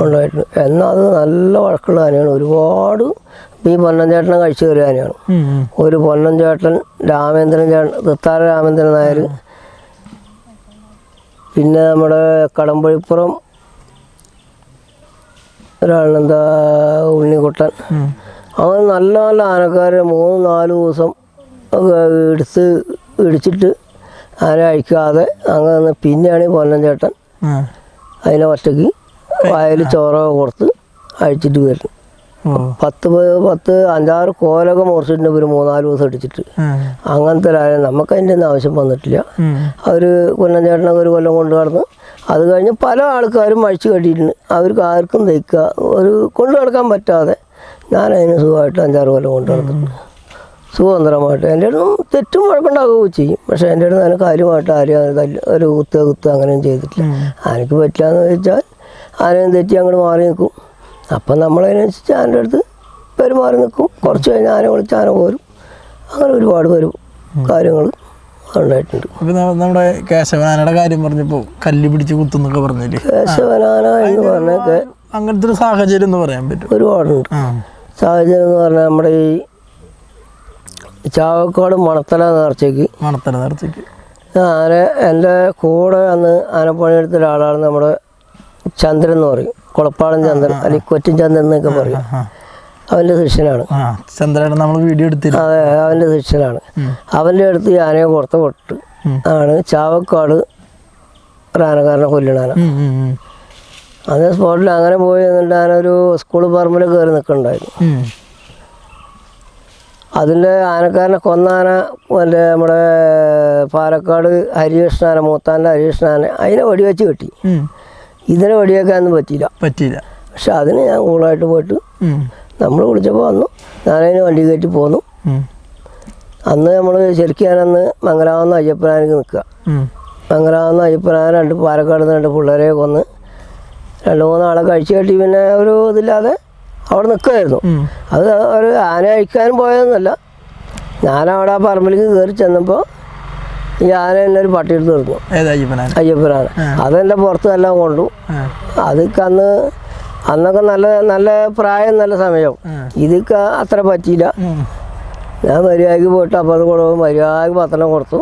ഉണ്ടായിട്ടുണ്ട് എന്നാൽ അത് നല്ല വഴക്കുള്ള ആനയാണ് ഒരുപാട് ഈ പൊന്നൻ ചേട്ടനെ കഴിച്ചു കയറിയ ആനയാണ്. ഒരു പൊന്നൻ ചേട്ടൻ രാമേന്ദ്രൻ ചേട്ടൻ തൃത്താര രാമേന്ദ്രൻ നായർ പിന്നെ നമ്മുടെ കടമ്പഴിപ്പുറം ഒരാളെന്താ ഉണ്ണിക്കുട്ടൻ അങ്ങനെ നല്ല നല്ല ആനക്കാരെ മൂന്ന് നാല് ദിവസം എടുത്ത് ഇടിച്ചിട്ട് ആന അഴിക്കാതെ അങ്ങനെ പിന്നെയാണ് ഈ പൊന്നൻ ചേട്ടൻ. അതിനെ ഒറ്റയ്ക്ക് വയൽ ചോറൊക്കെ കൊടുത്ത് അഴിച്ചിട്ട് വരുന്നു. പത്ത് പത്ത് അഞ്ചാറ് കോലൊക്കെ മുറിച്ചിട്ടുണ്ട് ഒരു മൂന്നാൽ ദിവസം അടിച്ചിട്ട് അങ്ങനത്തെ ഒരാളെ നമുക്ക് അതിന്റെ ഒന്നും ആവശ്യം വന്നിട്ടില്ല. അവർ കൊല്ലം ചേട്ടനൊക്കെ ഒരു കൊല്ലം കൊണ്ട് നടന്ന് അത് കഴിഞ്ഞ് പല ആൾക്കാരും അഴിച്ചു കെട്ടിയിട്ടുണ്ട്. അവർക്ക് ആർക്കും തയ്ക്കുക ഒരു കൊണ്ടു നടക്കാൻ പറ്റാതെ ഞാൻ അതിന് സുഖമായിട്ട് അഞ്ചാറ് കൊല്ലം കൊണ്ട് നടന്നിട്ടുണ്ട്. സുഖതന്ത്രമായിട്ട്. എന്റെ അടുത്ത് തെറ്റും വഴക്കുണ്ടാക്കുകയും ചെയ്യും. പക്ഷേ എന്റെ അടുത്ത് അതിന് കാര്യമായിട്ട് ആരും തല്ല് ഒരു കുത്തുക കുത്തുക അങ്ങനെയും ചെയ്തിട്ടില്ല. ആനക്ക് പറ്റില്ല എന്ന് വെച്ചാൽ ആനയും തെറ്റി അങ്ങോട്ട് മാറി നിൽക്കും. അപ്പം നമ്മളതിനനുസരിച്ച് ആന്റെ അടുത്ത് പെരുമാറി നിൽക്കും. കുറച്ച് കഴിഞ്ഞ് ആന വിളിച്ച് ആന പോരും. അങ്ങനെ ഒരുപാട് പേരും കാര്യങ്ങൾ ഉണ്ടായിട്ടുണ്ട്. ഇപ്പൊ നമ്മുടെ കേശവനാനയുടെ കാര്യം പറഞ്ഞപ്പോൾ കല്ല് പിടിച്ച് കുത്തുന്നൊക്കെ പറഞ്ഞില്ലേ? കേശവനാന എന്ന് പറഞ്ഞൊക്കെ അങ്ങനത്തെ ഒരു സാഹചര്യം എന്ന് പറയാൻ പറ്റും ഒരുപാടുണ്ട്. സാഹചര്യം എന്ന് പറഞ്ഞാൽ നമ്മുടെ ഈ ചാവക്കാട് മണത്തല നേർച്ചയ്ക്ക് മണത്തല നേർച്ചയ്ക്ക് ആന എന്റെ കൂടെ അന്ന് ആനപ്പണിയെടുത്ത ഒരാളാണ് നമ്മുടെ ചന്ദ്രൻ എന്ന് പറയും. കുളപ്പാടൻ ചന്ദ്രൻ അല്ലെങ്കിൽ കൊറ്റൻ ചന്ദ്രൻ എന്നൊക്കെ പറയും. അവന്റെ ശിഷ്യനാണ്. ചന്ദ്രൻ നമ്മൾ വീഡിയോ എടുത്തില്ല അതെ അവന്റെ ശിഷ്യനാണ്. അവന്റെ അടുത്ത് ഈ ആനയെ പുറത്ത് പൊട്ട് ആണ് ചാവക്കാട് ഒരു ആനക്കാരനെ കൊല്ലണാന. അതേ സ്പോട്ടിൽ അങ്ങനെ പോയി എന്നിട്ട് ആന ഒരു സ്കൂൾ പറമ്പിൽ കയറി നിൽക്കുന്നുണ്ടായിരുന്നു ഉം. അതിന്റെ ആനക്കാരനെ കൊന്നാന മറ്റേ നമ്മുടെ പാലക്കാട് ഹരികൃഷ്ണാന മൂത്താന്റെ ഹരികൃഷ്ണാന അതിനെ വെടിവെച്ച് കെട്ടി. ഇതിനെ വെടിവെക്കാനൊന്നും പറ്റിയില്ല. പറ്റിയില്ല. പക്ഷെ അതിന് ഞാൻ കൂളായിട്ട് പോയിട്ട് നമ്മൾ വിളിച്ചപ്പോൾ വന്നു. ഞാനതിന് വണ്ടി കയറ്റി പോന്നു. അന്ന് നമ്മൾ ശരിക്കാനന്ന് മംഗലാവുന്ന അയ്യപ്പനാനിക്ക് നിൽക്കുക. മംഗലാവുന്ന അയ്യപ്പനാന രണ്ട് പാലക്കാട് നിന്ന് രണ്ട് പിള്ളേരെ കൊന്ന് രണ്ട് മൂന്നാളെ കഴിച്ചു കെട്ടി. പിന്നെ ഒരു ഇതില്ലാതെ അവിടെ നിൽക്കുമായിരുന്നു അത് ഒരു ആന അഴിക്കാനും പോയതൊന്നുമല്ല. ഞാനവിടെ ആ പറമ്പിലേക്ക് കയറി ചെന്നപ്പോൾ ഈ ആന എന്നെ ഒരു പട്ടി എടുത്ത് തീർന്നു അയ്യപ്പനാണ് അതെന്റെ പുറത്ത് എല്ലാം കൊണ്ടു. അതൊക്കെ അന്ന് അന്നൊക്കെ നല്ല നല്ല പ്രായം നല്ല സമയം. ഇതൊക്കെ അത്ര പറ്റിയില്ല. ഞാൻ മര്യാദയ്ക്ക് പോയിട്ട് അപ്പോൾ അത് കൊടുക്കും മര്യാദയ്ക്ക് പത്രം കൊടുത്തു.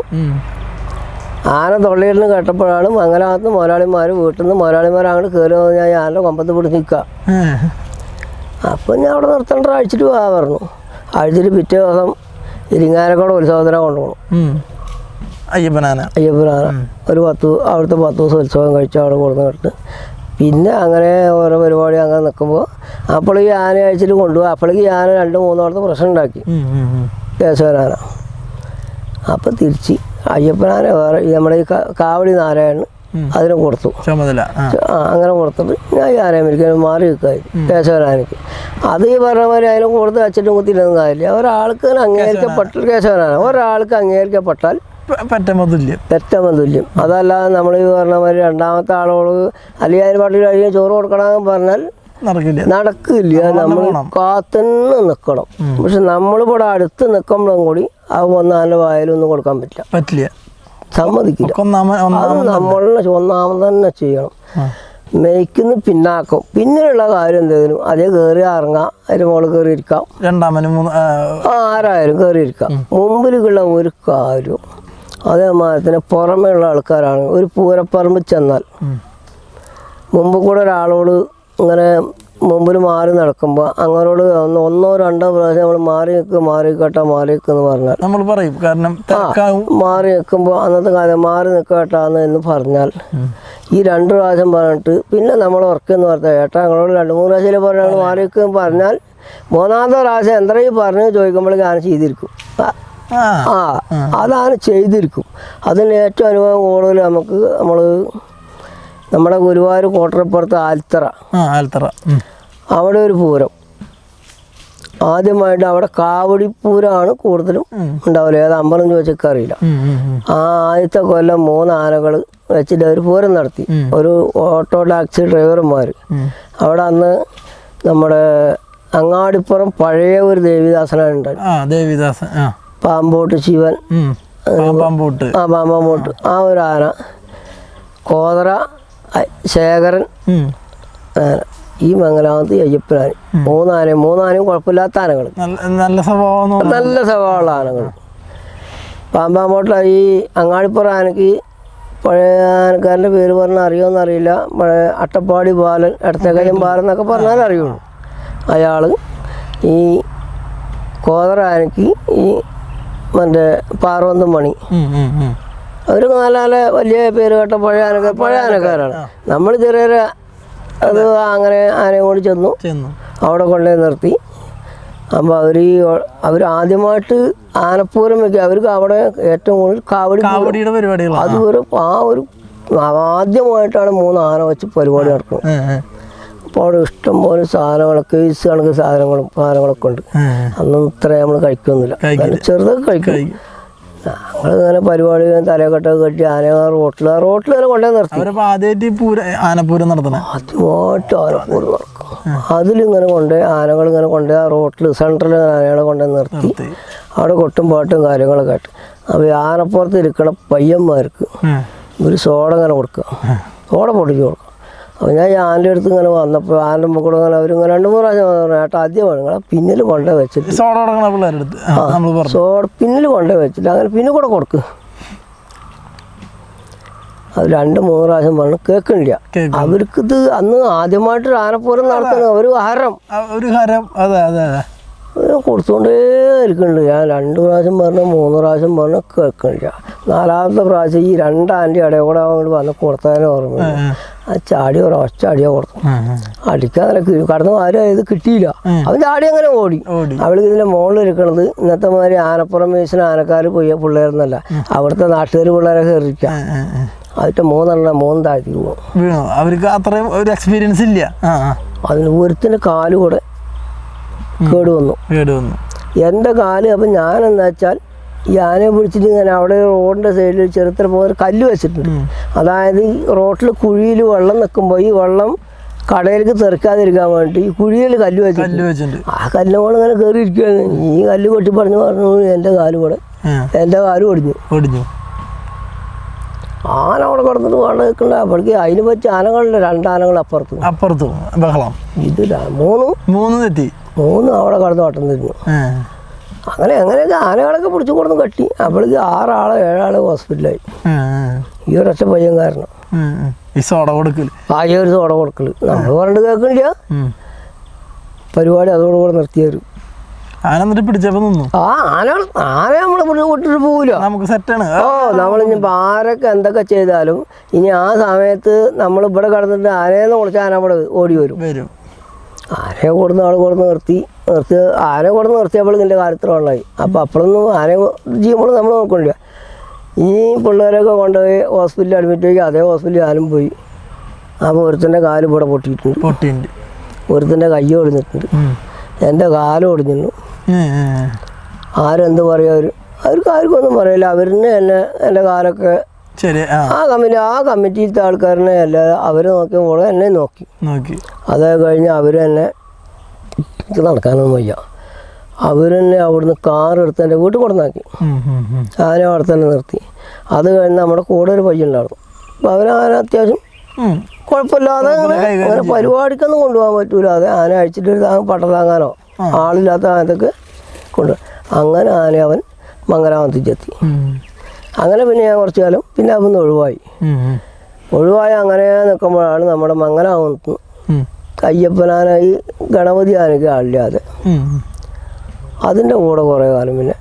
ആന തൊള്ളയിടുന്ന കേട്ടപ്പോഴാണ് മംഗലാകത്ത് മുതലാളിമാർ വീട്ടിൽ നിന്ന് മുതലാളിമാർ അങ്ങോട്ട് കയറി വന്ന് ഞാൻ ആനയുടെ കൊമ്പത്ത് പിടിച്ച് നിൽക്കുക. ആ. അപ്പം ഞാൻ അവിടെ നിർത്തേണ്ട അഴിച്ചിട്ട് പോകാൻ പറഞ്ഞു. അഴിച്ചിട്ട് പിറ്റേ ദിവസം ഇരിങ്ങാനക്കോട് ഉത്സവത്തിനെ കൊണ്ടുപോകണം. അയ്യപ്പനാന അയ്യപ്പനാന ഒരു പത്ത് അവിടുത്തെ പത്ത് ദിവസം ഉത്സവം കഴിച്ചു അവിടെ കൊടുന്ന് കിട്ടു പിന്നെ അങ്ങനെ ഓരോ പരിപാടി അങ്ങനെ നിൽക്കുമ്പോൾ അപ്പോൾ ഈ ആന അഴിച്ചിട്ട് കൊണ്ടുപോകും അപ്പോഴേക്ക് ഈ ആന രണ്ട് മൂന്നോടത്ത് പ്രശ്നം ഉണ്ടാക്കി. കേശവനാന അപ്പം തിരിച്ച് അയ്യപ്പനാന വേറെ നമ്മുടെ ഈ കാവടി നാരായണൻ അതിന് കൊടുത്തു. ചുമതല. ആ. അങ്ങനെ കൊടുത്തിട്ട് ഞാൻ ഈ ആനയമ്മയ്ക്ക് മാറി നിൽക്കായി കേശവനാനയ്ക്ക് അത് ഈ പറഞ്ഞ മാതിരി അതിനെ കൊടുത്ത് വെച്ചിട്ട് കുത്തിയിട്ടൊന്നും കാര്യമില്ല. ഒരാൾക്ക് അംഗീകരിക്കപ്പെട്ട കേശവനാണ്. ഒരാൾക്ക് അംഗീകരിക്കപ്പെട്ടാൽ പെറ്റമതുല്യം. പറ്റുമ്പോ തുല്യം അതല്ലാതെ നമ്മൾ ഈ പറഞ്ഞ മാതിരി രണ്ടാമത്തെ ആളോട് അല്ലെങ്കിൽ അതിന് പാട്ടിൽ കഴിഞ്ഞാൽ ചോറ് കൊടുക്കണമെന്ന് പറഞ്ഞാൽ നടക്കില്ല. നടക്കില്ല. നമ്മൾ. കാത്തുനിന്ന് നിൽക്കണം. പക്ഷെ നമ്മളിവിടെ അടുത്ത് നിൽക്കുമ്പോഴും കൂടി അത് ഒന്നാലും വായാലൊന്നും കൊടുക്കാൻ പറ്റില്ല. പറ്റില്ല. സമ്മതിക്കില്ല. അത് ഒന്നാമത് നമ്മളെ ഒന്നാമത് തന്നെ ചെയ്യണം. മേയ്ക്കുന്ന പിന്നാക്കും. പിന്നെയുള്ള കാര്യം എന്തെങ്കിലും അതേ കയറി ഇറങ്ങാം അതിന്റെ മുകളിൽ കയറി ഇരിക്കാം. രണ്ടാമനും ആരായാലും കയറി ഇരിക്കാം. മുമ്പിലുള്ള ഒരു കാര്യം അതേമാതിരി തന്നെ പുറമെയുള്ള ആൾക്കാരാണ് ഒരു പൂരപ്പറമ്പ് ചെന്നാൽ. മുമ്പ് കൂടെ ഒരാളോട് ഇങ്ങനെ മുമ്പിൽ മാറി നടക്കുമ്പോൾ അങ്ങനോട് ഒന്ന് രണ്ടോ പ്രാവശ്യം നമ്മൾ മാറി നിൽക്കുക മാറി നിൽക്കട്ടെ മാറി നിൽക്കുന്നു പറഞ്ഞാൽ നമ്മൾ പറയും കാരണം മാറി നിൽക്കുമ്പോൾ അന്നത്തെ കാലം മാറി നിൽക്കട്ടാന്ന് എന്ന് പറഞ്ഞാൽ ഈ രണ്ട് പ്രാവശ്യം പറഞ്ഞിട്ട് പിന്നെ നമ്മൾ ഉറക്കെന്ന് പറഞ്ഞാൽ ഏട്ടാ ഞങ്ങളോട് രണ്ട് മൂന്ന് പ്രാവശ്യം പറഞ്ഞാൽ മാറി നിൽക്കുക പറഞ്ഞാൽ മൂന്നാമത്തെ പ്രാവശ്യം എന്താ ഈ പറഞ്ഞു ചോദിക്കുമ്പോഴേക്കും ഞാൻ ചെയ്തിരിക്കും. ആ, അതാണ് ചെയ്തിരിക്കും. അതിന് ഏറ്റവും അനുഭവം കൂടുതൽ നമുക്ക് നമ്മൾ നമ്മുടെ ഗുരുവായൂർ കോട്ടറപ്പുറത്ത് ആൽത്തറ. ആൽത്തറ. അവിടെ ഒരു പൂരം. ആദ്യമായിട്ട് അവിടെ കാവടി പൂരമാണ് കൂടുതലും. ഉണ്ടാവില്ല ഏത് അമ്പലം ചോദിച്ചൊക്കെ അറിയില്ല. ആ ആദ്യത്തെ കൊല്ലം മൂന്ന് ആനകൾ വെച്ചിട്ട് ഒരു പൂരം നടത്തി. ഒരു ഓട്ടോ ടാക്സി ഡ്രൈവർമാർ. അവിടെ അന്ന് നമ്മുടെ അങ്ങാടിപ്പുറം പഴയ ഒരു ദേവിദാസനാണ് ഉണ്ടായിരുന്നു ദേവിദാസൻ പാമ്പോട്ട് ശിവൻ. ഉം. ആ പാമ്പാമ്പോട്ട്. ആ ഒരു ആന. കോതറ ശേഖരൻ. ആന. ഈ മംഗലാമത്ത് അയ്യപ്പനാന മൂന്നാനയും മൂന്നാനയും കുഴപ്പമില്ലാത്ത ആനകൾ നല്ല സ്വഭാവം നല്ല സ്വഭാവമുള്ള ആനകൾ പാമ്പാമ്പോട്ടിൽ ഈ അങ്ങാടിപ്പുറ ആനയ്ക്ക് പഴയ ആനക്കാരന്റെ പേര് പറഞ്ഞാൽ അറിയുമെന്ന് അറിയില്ല. പഴയ അട്ടപ്പാടി ബാലൻ ഇടത്തേക്കയം ബാലൻ എന്നൊക്കെ പറഞ്ഞാൽ അറിയുള്ളൂ. അയാൾ ഈ കോതറ ആനയ്ക്ക് ഈ മറ്റേ പാർവന്തം മണി. അവരൊക്കെ നല്ല നല്ല വലിയ പേര് കേട്ട പഴയ ആനക്കാർ പഴയ ആനക്കാരാണ്. നമ്മൾ ചെറിയൊരു അത് അങ്ങനെ ആനയും കൂടി ചെന്നു. അവിടെ കൊണ്ടുപോയി നിർത്തി. അപ്പോൾ അവർ ഈ അവർ ആദ്യമായിട്ട് ആനപ്പൂരം വെക്കുക. അവർക്ക് അവിടെ ഏറ്റവും കൂടുതൽ കാവടി കാവടിയുടെ പരിപാടികൾ അത് ഒരു ആ ഒരു ആദ്യമായിട്ടാണ് മൂന്ന് ആന വെച്ച് പരിപാടി നടക്കുന്നത്. അപ്പോൾ അവിടെ ഇഷ്ടംപോലെ സാധനങ്ങളൊക്കെ കേസ് കണക്ക് സാധനങ്ങളും സാധനങ്ങളൊക്കെ ഉണ്ട്. അന്നും ഇത്രയും ഇത്ര നമ്മൾ കഴിക്കുന്നില്ല. ചെറുതൊക്കെ കഴിക്കും. ഞങ്ങളിങ്ങനെ പരിപാടി തലക്കെട്ടൊക്കെ കെട്ടി ആന റോട്ടിൽ റോട്ടിൽ തന്നെ കൊണ്ടേ നിർത്തി. അവരപ്പോ ആദ്യമായിട്ട് ഈ പൂര ആനപ്പൂരം നടത്തണം? ആദ്യമായിട്ട് ആനപ്പൂരം നടക്കും. അതിലിങ്ങനെ കൊണ്ട് ആനകൾ ഇങ്ങനെ കൊണ്ട് ആ റോട്ടിൽ സെൻട്രൽ ആനകളെ കൊണ്ടേ നിർത്തി. നിർത്തി. അവിടെ കൊട്ടും പാട്ടും കാര്യങ്ങളൊക്കെ ആയിട്ട്. അപ്പോൾ ആനപ്പുറത്ത് ഇരിക്കണ പയ്യന്മാർക്ക് ഒരു സോഡ ഇങ്ങനെ കൊടുക്കുക. സോഡ പൊടിച്ച് കൊടുക്കുക അപ്പോൾ ഞാൻ ഈ ആന്റെ അടുത്ത് ഇങ്ങനെ വന്നപ്പോൾ ആന്റെ മുക്കൂടെ ഇങ്ങനെ അവരിങ്ങനെ രണ്ട് മൂന്ന് പ്രാവശ്യം പറഞ്ഞു ഏട്ടാ ആദ്യമാണ് നിങ്ങളെ പിന്നിൽ കൊണ്ടേ വെച്ചിട്ട്. സോഡ കൊടുക്കണ പിള്ളേരുടെ അടുത്ത്? നമ്മൾ പറഞ്ഞു. സോഡ പിന്നിൽ കൊണ്ടേ വെച്ചിട്ട് അങ്ങനെ പിന്നെ കൂടെ കൊടുക്ക്. അത് രണ്ട് മൂന്ന് പ്രാവശ്യം പറഞ്ഞു കേൾക്കണില്ല. അവർക്ക് അവർക്കിത് അന്ന് ആദ്യമായിട്ട് ആനപ്പൂരം നടത്തുന്നത് ഒരു ഹരം. ഒരു ഹരം അതെ അതെ അതെ. കൊടുത്തുകൊണ്ടേ ഇരിക്കുന്നുണ്ട് ഞാൻ രണ്ട് പ്രാവശ്യം പറഞ്ഞു മൂന്ന് പ്രാവശ്യം പറഞ്ഞു കേൾക്കണില്ല. നാലാമത്തെ പ്രാവശ്യം ഈ രണ്ടാന്റെ ഇടയിൽ കൂടെ അങ്ങോട്ട് വന്ന് കൊടുത്തതിനെ ഓർമ്മ ആ ചാടി ഒരു ഒറ്റ അടിയാ കൊടുത്തു അടിക്കാതെ കടന്നു ആരും ഇത് കിട്ടിയില്ല. അവൻ ചാടി അങ്ങനെ ഓടി. അവൾ അവൾക്ക് ഇതിന്റെ മുകളിൽ ഇരിക്കണത് ഇന്നത്തെ മാതിരി ആനപ്പുറം വീശിന് ആനക്കാർ പോയ പിള്ളേരൊന്നല്ല. അവിടുത്തെ നാട്ടുകാർ പിള്ളേരെ കയറിക്കാം അതിട്ട് മൂന്നെണ്ണം മൂന്ന് താഴ്ത്തി പോകും അവർക്ക് അത്രയും ഒരു എക്സ്പീരിയൻസ് ഇല്ല. അതിന് ഒരുത്തിന്റെ കാൽ കൂടെ കേട് വന്നു കേട് വന്നു എന്റെ കാൽ അപ്പം ഞാൻ എന്താ വെച്ചാൽ ഈ ആനയെ പിടിച്ചിട്ട് ഞാൻ അവിടെ റോഡിന്റെ സൈഡിൽ ചെറുത്ര പോകുന്ന കല്ല് വെച്ചിട്ടുണ്ട്. അതായത് ഈ റോട്ടിൽ കുഴിയിൽ വെള്ളം നിൽക്കുമ്പോൾ ഈ വെള്ളം കടയിലേക്ക് തെറിക്കാതിരിക്കാൻ വേണ്ടി ഈ കുഴിയിൽ കല്ല് വെച്ചിട്ടുണ്ട്. കല്ല് കൊണ്ട് ആ കല്ലുകൊണ്ട് ഇങ്ങനെ കയറി ഇരിക്കുകയാണ് ഈ കല്ല് കൊട്ടി പറഞ്ഞു പറഞ്ഞു എന്റെ കാൽ കൂടെ എന്റെ കാൽ ഒടിഞ്ഞു. ഒടിഞ്ഞു. ആന അവിടെ കിടന്നിട്ട് വെള്ളം നിൽക്കണ്ട. അപ്പോഴേക്ക് അതിന് പറ്റിയ ആനകളുടെ രണ്ടാനകൾ അപ്പുറത്ത്. അപ്പുറത്ത് ബഹളം. ഇത് മൂന്ന് മൂന്നും തെറ്റി. മൂന്നും അവിടെ കിടന്ന് വട്ടം തിരിഞ്ഞു. അങ്ങനെ അങ്ങനെയൊക്കെ ആനകളൊക്കെ പിടിച്ചു കൊടുന്ന് കട്ടി. അപ്പോഴേക്ക് ആറാളോ ഏഴാളോ ഹോസ്പിറ്റലായി ഈ ഒരൊറ്റ പയ്യൻ കാരണം. ഈ സോട കൊടുക്കൽ? ആ ഈ ഒരു തോട കൊടുക്കൽ നമ്മൾ പറഞ്ഞിട്ട് കേൾക്കണില്ല. പരിപാടി അതോടുകൂടെ നിർത്തിയവരും ആന എന്നിട്ട് പിടിച്ചപ്പോ നിന്നു? ആ ആന ആന നമ്മൾ വിട്ടിട്ട് പോവില്ല നമുക്ക് സെറ്റാണ് ഓ നമ്മളിനി ആരൊക്കെ എന്തൊക്കെ ചെയ്താലും ഇനി ആ സമയത്ത് നമ്മൾ ഇവിടെ കിടന്നിട്ട് ആനയെന്ന് കുറച്ച് ആന ഇവിടെ ഓടി വരും. വരും. ആനയെ കൊടുന്ന ആൾ കൊടുന്ന് നിർത്തി. നിർത്തി ആന കൂടെ നിർത്തിയപ്പോൾ ഇതിന്റെ കാര്യത്തിൽ ഉള്ളായി അപ്പോൾ അപ്പോഴൊന്നും ആന ജീവനോട് നമ്മൾ നോക്കണില്ല. ഈ പിള്ളേരൊക്കെ കൊണ്ടുപോയി ഹോസ്പിറ്റലിൽ അഡ്മിറ്റ് ആക്കി അതേ ഹോസ്പിറ്റലിൽ ഞാനും പോയി. അപ്പോൾ ഒരുത്തന്റെ കാൽ ഇവിടെ പൊട്ടിയിട്ടുണ്ട്. പൊട്ടിയിട്ടുണ്ട്. ഒരുത്തന്റെ കൈ ഒടിഞ്ഞിട്ടുണ്ട്. എന്റെ കാലം ഒടിഞ്ഞിരുന്നു. ആരെന്ത് പറയുക അവർ അവർക്ക് ആർക്കൊന്നും പറയില്ല. അവരിന് എന്നെ എന്റെ കാലൊക്കെ ആ. കമ്മിറ്റി ആ കമ്മിറ്റിയിലത്തെ ആൾക്കാരനെ അല്ലാതെ അവർ നോക്കിയപ്പോൾ എന്നെ നോക്കി. നോക്കി. അത് കഴിഞ്ഞ് അവർ തന്നെ എനിക്ക് നടക്കാനൊന്നും വയ്യ അവർ തന്നെ അവിടുന്ന് കാർ എടുത്ത് എന്റെ വീട്ടിൽ കൊണ്ടുവന്നാക്കി. ഉം. ആന അവിടെ തന്നെ നിർത്തി. അത് കഴിഞ്ഞ് നമ്മുടെ കൂടെ ഒരു പയ്യുണ്ടായിരുന്നു അപ്പോൾ അവൻ ആന അത്യാവശ്യം കുഴപ്പമില്ലാതെ അങ്ങനെ അങ്ങനെ പരിപാടിക്കൊന്നും കൊണ്ടുപോകാൻ പറ്റൂല. അത് ആന അഴിച്ചിട്ട് ഒരു താങ്ങ് പട്ട താങ്ങാനോ ആളില്ലാത്ത ആനത്തൊക്കെ കൊണ്ട് അങ്ങനെ ആന അവൻ മംഗലാമത്തിച്ചെത്തി. അങ്ങനെ പിന്നെ ഞാൻ കുറച്ചു കാലം പിന്നെ അവൻ ഒഴിവായി. ഒഴിവായി അങ്ങനെ നിൽക്കുമ്പോഴാണ് നമ്മുടെ മംഗലാമത്ത് ഈ ഗണപതി ആനയ്ക്ക് ആളില്ലാതെ. അതിന്റെ കൂടെ കുറേ കാലം പിന്നെ